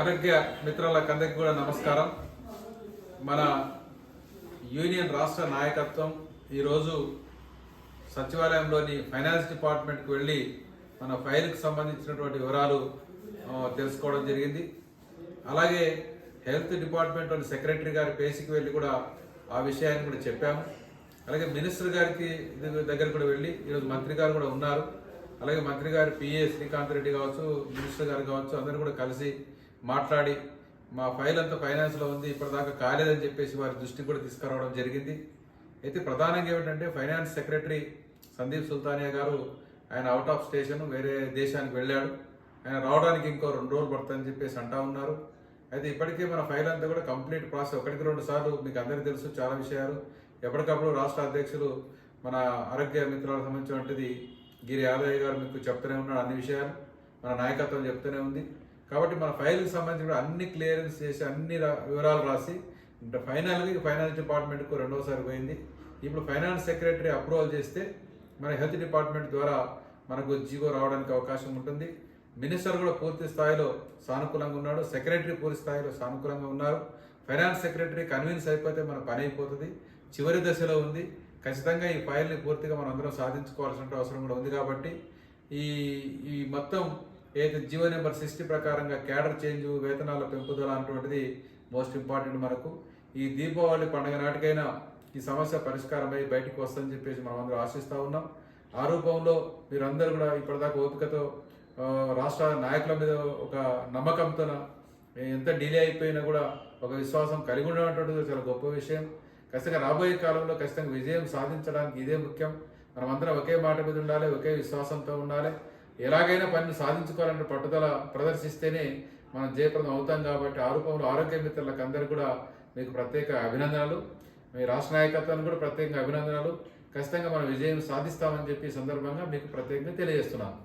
ఆరోగ్య మిత్రులకు అందరికీ కూడా నమస్కారం. మన యూనియన్ రాష్ట్ర నాయకత్వం ఈరోజు సచివాలయంలోని ఫైనాన్స్ డిపార్ట్మెంట్కి వెళ్ళి మన ఫైల్కి సంబంధించినటువంటి వివరాలు తెలుసుకోవడం జరిగింది. అలాగే హెల్త్ డిపార్ట్మెంట్లోని సెక్రటరీ గారి పేసికి వెళ్ళి కూడా ఆ విషయాన్ని కూడా చెప్పాము. అలాగే మినిస్టర్ గారికి దగ్గర కూడా వెళ్ళి ఈరోజు మంత్రి గారు కూడా ఉన్నారు. అలాగే మంత్రి గారు పిఏ శ్రీకాంత్ రెడ్డి కావచ్చు మినిస్టర్ గారు కావచ్చు అందరూ కూడా కలిసి మాట్లాడి మా ఫైల్ అంతా ఫైనాన్స్లో ఉంది ఇప్పటిదాకా కాలేదని చెప్పేసి వారి దృష్టికి కూడా తీసుకురావడం జరిగింది. అయితే ప్రధానంగా ఏమిటంటే ఫైనాన్స్ సెక్రటరీ సందీప్ సుల్తానియా గారు ఆయన అవుట్ ఆఫ్ స్టేషన్ వేరే దేశానికి వెళ్ళాడు. ఆయన రావడానికి ఇంకో రెండు రోజులు పడుతుందని చెప్పేసి అంటా ఉన్నారు. అయితే ఇప్పటికే మన ఫైల్ అంతా కూడా కంప్లీట్ ప్రాసెస్ ఒకటికి రెండు సార్లు మీకు అందరికీ తెలుసు చాలా విషయాలు. ఎప్పటికప్పుడు రాష్ట్ర అధ్యక్షులు మన ఆరోగ్య మిత్రాలకు సంబంధించినటువంటిది గిరి యాదయ్య గారు మీకు చెప్తూనే ఉన్నాడు అన్ని విషయాలు. మన నాయకత్వం చెప్తూనే ఉంది. కాబట్టి మన ఫైల్కి సంబంధించి అన్ని క్లియరెన్స్ చేసి అన్ని వివరాలు రాసి అంటే ఫైనల్గా ఫైనాన్స్ డిపార్ట్మెంట్కు రెండోసారి పోయింది. ఇప్పుడు ఫైనాన్స్ సెక్రటరీ అప్రూవల్ చేస్తే మన హెల్త్ డిపార్ట్మెంట్ ద్వారా మనకు జీవో రావడానికి అవకాశం ఉంటుంది. మినిస్టర్ కూడా పూర్తి స్థాయిలో సానుకూలంగా ఉన్నాడు. సెక్రటరీ పూర్తి స్థాయిలో సానుకూలంగా ఉన్నారు. ఫైనాన్స్ సెక్రటరీ కన్విన్స్ అయిపోతే మన పని అయిపోతుంది. చివరి దశలో ఉంది. ఖచ్చితంగా ఈ ఫైల్ని పూర్తిగా మనం అందరం సాధించుకోవాల్సిన అవసరం కూడా ఉంది కాబట్టి ఈ ఈ మొత్తం ఏదైతే జీవో నెంబర్ సిక్స్టీ ప్రకారంగా క్యాడర్ చేంజ్ వేతనాల పెంపుదల అన్నటువంటిది మోస్ట్ ఇంపార్టెంట్ మనకు. ఈ దీపావళి పండుగ నాటికైనా ఈ సమస్య పరిష్కారమై బయటకు వస్తుందని చెప్పేసి మనం అందరూ ఆశిస్తూ ఉన్నాం. ఆ రూపంలో మీరందరూ కూడా ఇప్పటిదాకా ఓపికతో రాష్ట్ర నాయకుల మీద ఒక నమ్మకంతో ఎంత డిలే అయిపోయినా కూడా ఒక విశ్వాసం కలిగి ఉండడం చాలా గొప్ప విషయం. ఖచ్చితంగా రాబోయే కాలంలో ఖచ్చితంగా విజయం సాధించడానికి ఇదే ముఖ్యం. మనమందరం ఒకే మాట మీద ఉండాలి ఒకే విశ్వాసంతో ఉండాలి. ఎలాగైనా పనిని సాధించుకోవాలంటే పట్టుదల ప్రదర్శిస్తేనే మనం జయప్రదం అవుతాం కాబట్టి ఆ రూపంలో ఆరోగ్య మిత్రులకు అందరు కూడా మీకు ప్రత్యేక అభినందనలు. మీ రాష్ట్ర నాయకత్వానికి కూడా ప్రత్యేకంగా అభినందనలు. ఖచ్చితంగా మనం విజయం సాధిస్తామని చెప్పి సందర్భంగా మీకు ప్రత్యేకంగా తెలియజేస్తున్నాను.